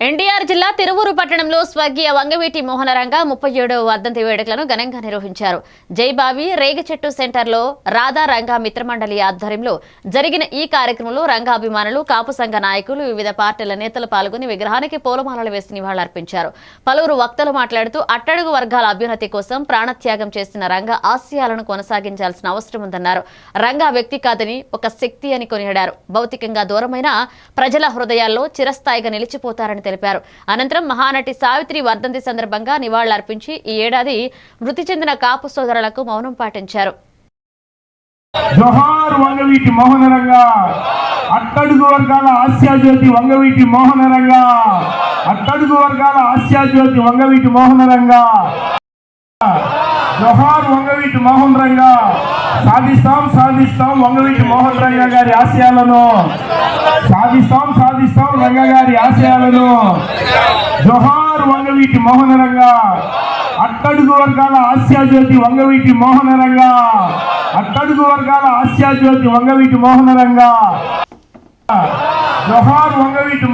ఎన్టీఆర్ జిల్లా తిరువూరు పట్టణంలో స్వర్గీయ వంగవీటి మోహనరంగ ముప్పై ఏడవ వర్ధంతి వేడుకలను ఘనంగా నిర్వహించారు. జైబావి రేగచెట్టు సెంటర్లో రాధా రంగా మిత్రమండలి ఆధ్వర్యంలో జరిగిన ఈ కార్యక్రమంలో రంగాభిమానులు కాపు సంఘ నాయకులు వివిధ పార్టీల నేతలు పాల్గొని విగ్రహానికి పూలమాలలు వేసి నివాళులర్పించారు. పలువురు వక్తలు మాట్లాడుతూ అట్టడుగు వర్గాల అభ్యున్నతి కోసం ప్రాణత్యాగం చేసిన రంగ ఆశయాలను కొనసాగించాల్సిన అవసరం ఉందన్నారు. రంగా వ్యక్తి కాదని ఒక శక్తి అని కొనియాడారు. భౌతికంగా దూరమైన ప్రజల హృదయాల్లో చిరస్థాయిగా నిలిచిపోతారని తెలిపారు. అనంతరం మహానటి సావిత్రి వర్ధంతి సందర్భంగా నివాళులర్పించి ఈ ఏడాది మృతి చెందిన కాపు సోదరులకు మౌనం పాటించారు. జోహార్ వంగవీటి మోహనరంగా అట్టడుగు వర్గాల ఆస్యాజ్యోతి వంగవీటి మోహనరంగా అట్టడుగు వర్గాల ఆస్యాజ్యోతి వంగవీటి మోహనరంగా జోహార్ వంగవీటి మోహన్ రంగా సాధిస్తాం. సాధిస్తాం వంగవీటి మోహన్ రంగ గారి ఆశయాలను. సాధిస్తాం సాధిస్తాం రంగ గారి ఆశయాలను. జోహార్ వంగవీటి మోహనరంగా అట్టడుగు వర్గాల ఆస్యాజ్యోతి వంగవీటి మోహనరంగా అట్టడుగు వర్గాల ఆస్యాజ్యోతి వంగవీటి మోహనరంగా జోహార్ వంగవీటి